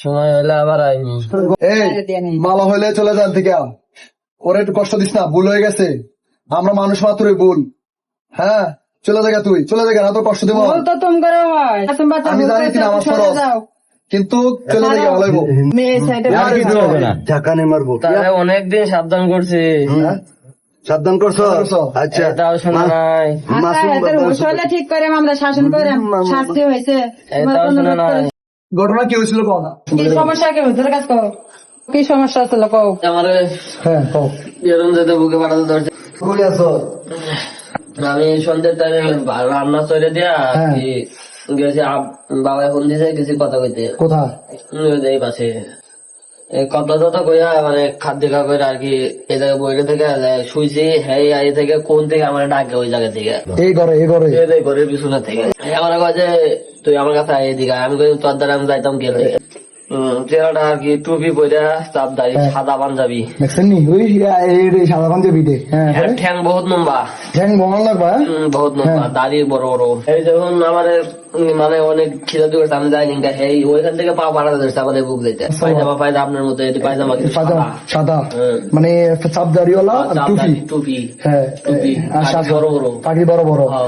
সময় হলে আবার এই হইলে চলে যান থেকে। ওরে একটু কষ্ট দিস না ভুল হয়ে গেছে। আমরা মানুষ মাত্রই ভুল। হ্যাঁ চলে যাগা তুই চলে যাগা না তো কষ্ট দেবো। ভুল তো তুমি করে হয়। আমি জানি করছ, তুই নামাজ সরে কিন্তু চলে যাগা ভালো হইবো। ঝাঁকানে মারবো। তাহলে অনেকদিন সাবধান করছি। হ্যাঁ? সাবধান করছ? আচ্ছা। এটাও শোনা নাই। মাসুম আচ্ছা, বাবা ঠিক করে আমরা শাসন করে। শাস্তি হয়েছে। ঘটনা কি হয়েছিল কথা কি সমস্যা কি হয়েছিল কাজ কও কি সমস্যা ছিল কও। আমার হ্যাঁ কও। এরম যেতে বুকে পাঠাতে ধরছে। কই আছো? আমি সন্ধ্যের টাইমে রান্না চলে দিয়া হ্যাঁ। গেছি বাবা ফোন দিয়েছে কিছু কথা কইতে। কোথায়? এই পাশে। কথা টথা কইয়া মানে খাদ্য খা করে আর কি এই জায়গায় বইটা থেকে শুইছি হ্যাঁ আই থেকে কোন থেকে আমার ডাকে ওই জায়গা থেকে। এই ঘরে এই ঘরে। এই ঘরের পিছনে থেকে। আমার যে তুই আমার কাছে আই এদিকে আমি তোর দ্বারা আমি যাইতাম গেলে চেহারাটা আর কি টুপি পরে চাপ দাড়ি সাদা পাঞ্জাবি। দেখছেন নি? ওই এই এই সাদা পাঞ্জাবি দে। হ্যাঁ হ্যাঁ, ঠ্যাং বহুত লম্বা। ঠ্যাং ভঙান লাগবা হ্যাঁ? বহুত লম্বা দাড়ি বড় বড়। এই যখন আমার মানে অনেক খিদে দিকে আমি যাই ওইখান থেকে পা পাড়াতে ধরছে আমাদের বুক দিতে। পায়জামা পায়জা আপনার মতো এটি পায়জামা কিন্তু সাদা। হ্যাঁ। মানে চাপ দাড়িওয়ালা টুপি। টুপি। হ্যাঁ টুপি। আর বড় বড়। পাখি বড় বড়। হ্যাঁ।